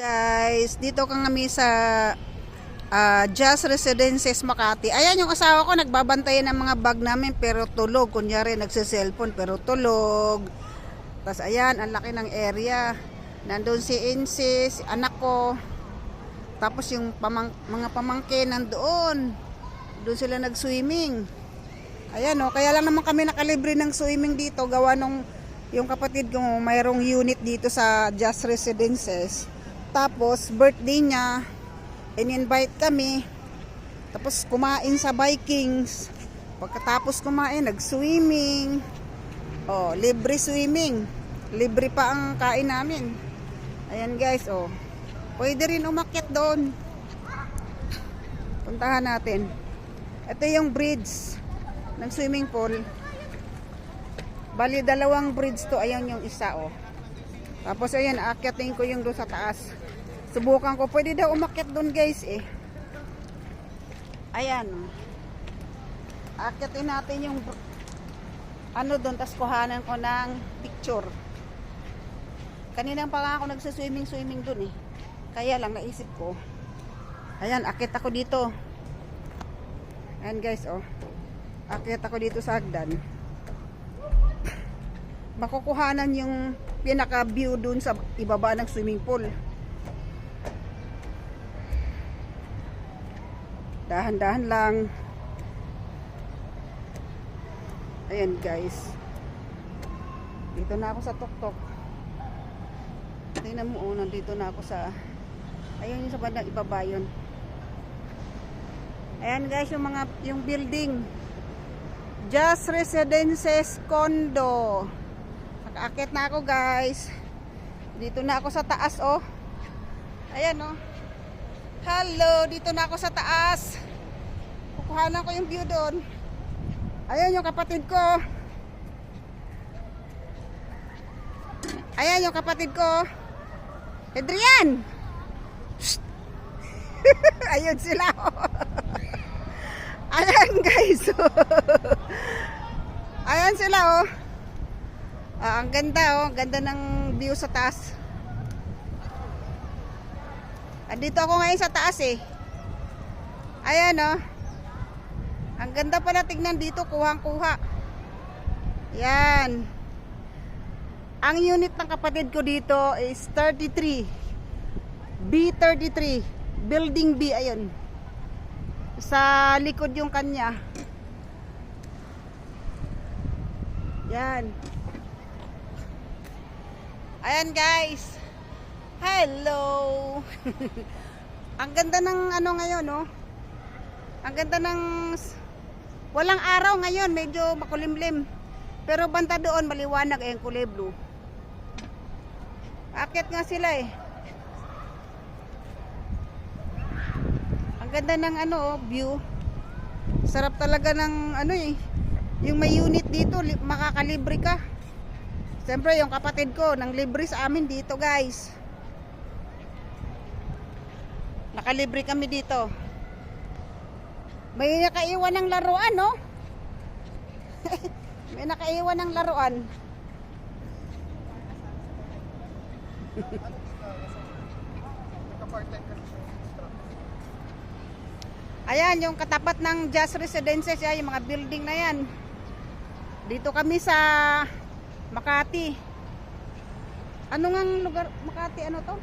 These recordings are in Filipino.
Guys, dito kami sa ah, Jazz Residences Makati. Ayan yung asawa ko, nagbabantayan ng mga bag namin pero tulog. Kunyari, nagsiselfone pero tulog. Tapos ayan, ang laki ng area. Nandun si Insi, si anak ko. Tapos yung pamang, mga pamangkin nandoon. Doon sila nag-swimming. Ayan o, kaya lang naman kami nakalibre ng swimming dito. Gawa nung yung kapatid ko mayroong unit dito sa Just Residences. Tapos birthday niya, in-invite kami. Tapos kumain sa Vikings. Pagkatapos kumain, nag-swimming. Oh, libre swimming. Libre pa ang kain namin. Ayan guys, oh. Pwede rin umakyat doon. Puntahan natin. Ito yung bridge ng swimming pool. Bali, dalawang bridge to. Ayan yung isa, oh. Tapos, ayan, aakyatin ko yung doon sa taas. Subukan ko. Pwede daw umakyat doon, guys, eh. Ayan. oh. Aakyatin natin yung ano doon, tapos kuhanan ko ng picture. Kanina pa nga ako nagsaswimming-swimming doon, eh. Kaya lang, naisip ko. Ayan, akit ako dito. Ayan, guys, oh. Akit ako dito sa hagdan makukuhanan yung pinaka view dun sa ibaba ng swimming pool. Dahan-dahan lang. Ayan guys. Dito na ako sa tuktok. Tingnan mo oh, nandito na ako sa ayun yung sa bandang ibaba yun. Ayan guys yung mga yung building. Just Residences Condo. Nakaakit na ako guys. Dito na ako sa taas oh. Ayan oh. Hello, dito na ako sa taas. Kukuhanan ko yung view doon. Ayan yung kapatid ko. Ayan yung kapatid ko. Adrian! Ayun sila oh. Ayan guys. Ayan sila oh. Ah, ang ganda oh, ganda ng view sa taas. Andito ako ngayon sa taas eh. Ayan oh. Ang ganda pala tignan dito, kuhang-kuha. Yan. Ang unit ng kapatid ko dito is 33. B33. Building B, ayun. Sa likod yung kanya. Yan. Ayan guys. Hello. Ang ganda ng ano ngayon, no? Ang ganda ng walang araw ngayon, medyo makulimlim. Pero banta doon maliwanag eh, kulay blue. Akit nga sila eh. Ang ganda ng ano, oh, view. Sarap talaga ng ano eh. Yung may unit dito, li- makakalibre ka. Siyempre, yung kapatid ko, nang libre sa amin dito, guys. Nakalibre kami dito. May nakaiwan ng laruan, no? May nakaiwan ng laruan. Ayan, yung katapat ng Just Residences, yan, yung mga building na yan. Dito kami sa Makati. Ano nga ang lugar? Makati, ano to?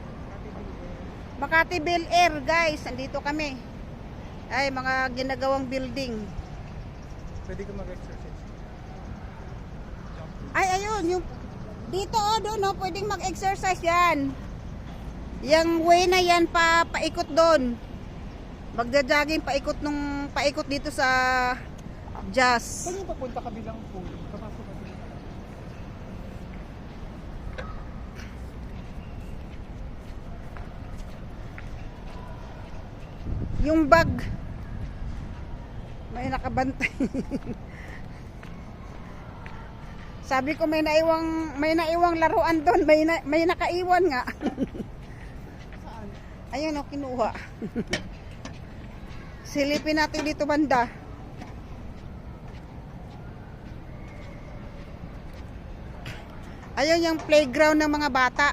Makati Bel Air, guys. Andito kami. Ay, mga ginagawang building. Pwede ka mag-exercise. Ay, ayun, yung dito oh, doon oh, pwedeng mag-exercise yan. Yung way na yan pa paikot doon. Magja-jogging paikot nung paikot dito sa Jazz. Saan yung papunta kabilang pool? Papasok ka dito. Yung bag may nakabantay. Sabi ko may naiwang may naiwang laruan doon, may na, may nakaiwan nga. Ayun oh, kinuha. Silipin natin dito banda. Ayun yung playground ng mga bata.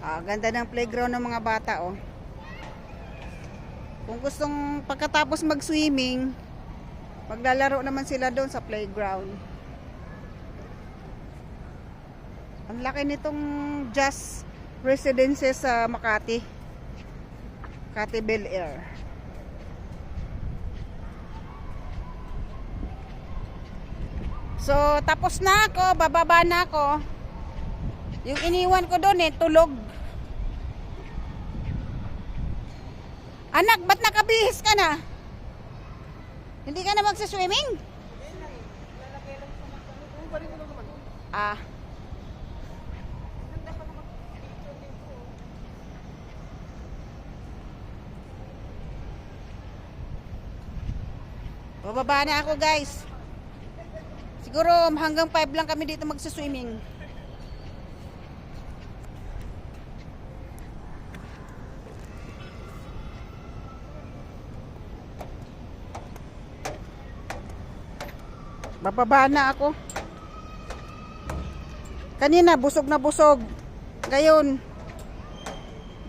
Ah, ganda ng playground ng mga bata, oh. Kung gustong pagkatapos mag-swimming, maglalaro naman sila doon sa playground. Ang laki nitong Just Residences sa Makati. Makati Bel Air. So, tapos na ako, bababa na ako. Yung iniwan ko doon eh, tulog. Anak, ba't nakabihis ka na? Hindi ka na magsaswimming? Ah. Bababa na ako guys. Siguro hanggang 5 lang kami dito magsaswimming. Bababa na ako. Kanina busog na busog. Ngayon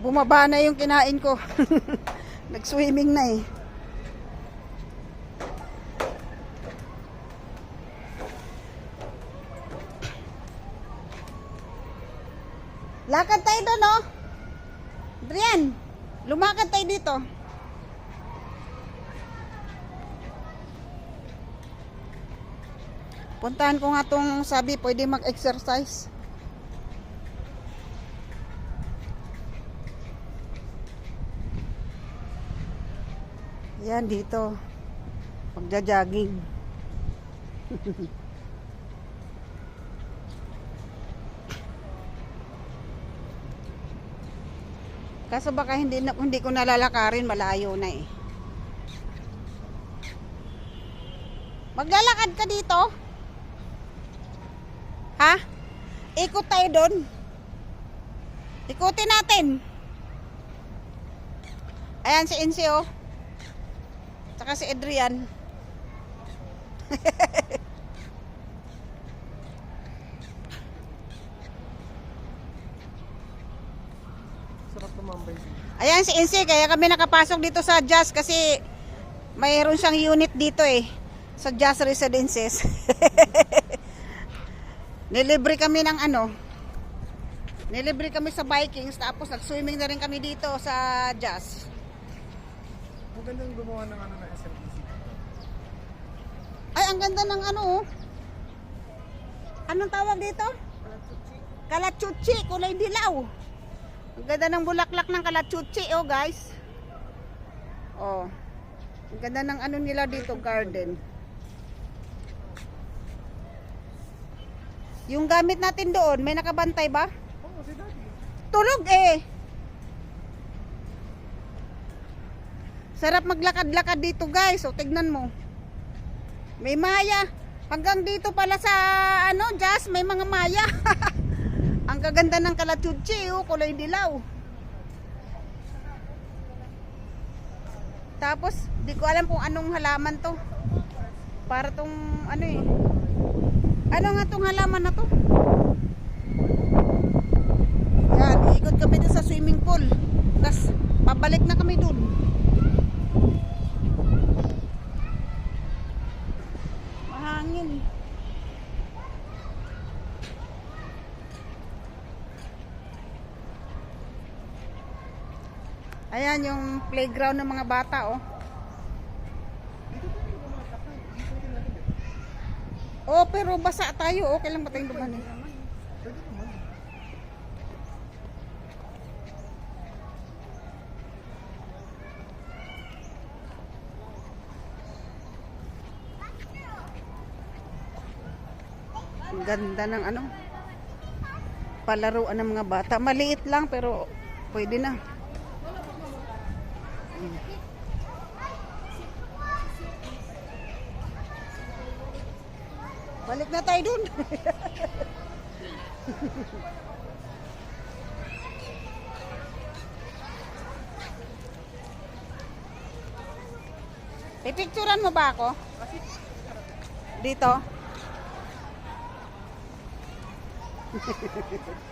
bumaba na yung kinain ko. Nag-swimming na eh. Lakad tayo doon, oh. Adrian, lumakad tayo dito. Puntahan ko nga tong sabi, pwede mag-exercise. Yan, dito. Magja-jogging. Kaso baka hindi, na, hindi ko nalalakarin, malayo na eh. Maglalakad ka dito? Ikot tayo doon. Ikutin natin. Ayan si Insi oh. Tsaka si Adrian. Ayan si Insi, kaya kami nakapasok dito sa Jazz kasi mayroon siyang unit dito eh. Sa Jazz Residences. Nilibre kami ng ano. Nilibre kami sa Vikings tapos nag-swimming na rin kami dito sa Jazz. Magandang gumawa ng ano na SMBC. Ay, ang ganda ng ano oh. Anong tawag dito? Kalachuchi, kulay dilaw. Ang ganda ng bulaklak ng kalachuchi oh guys. Oh. Ang ganda ng ano nila dito, garden. Yung gamit natin doon, may nakabantay ba? Oo, si Daddy. Tulog eh. Sarap maglakad-lakad dito guys. O tignan mo. May maya. Hanggang dito pala sa ano, Jazz, may mga maya. Ang gaganda ng kalachutsi, oh, kulay dilaw. Tapos, di ko alam kung anong halaman to. Para tong ano eh. Ano nga tong halaman na to? Yan, ikot kami dun sa swimming pool. Tapos, pabalik na kami dun. Mahangin. Ayan yung playground ng mga bata, oh. Oh, pero basa tayo. Okay lang ba tayong dumanin? Naman. Ang ganda ng ano. Palaruan ng mga bata. Maliit lang pero pwede na. Balik na tayo dun. Pipicturan mo ba ako? Dito?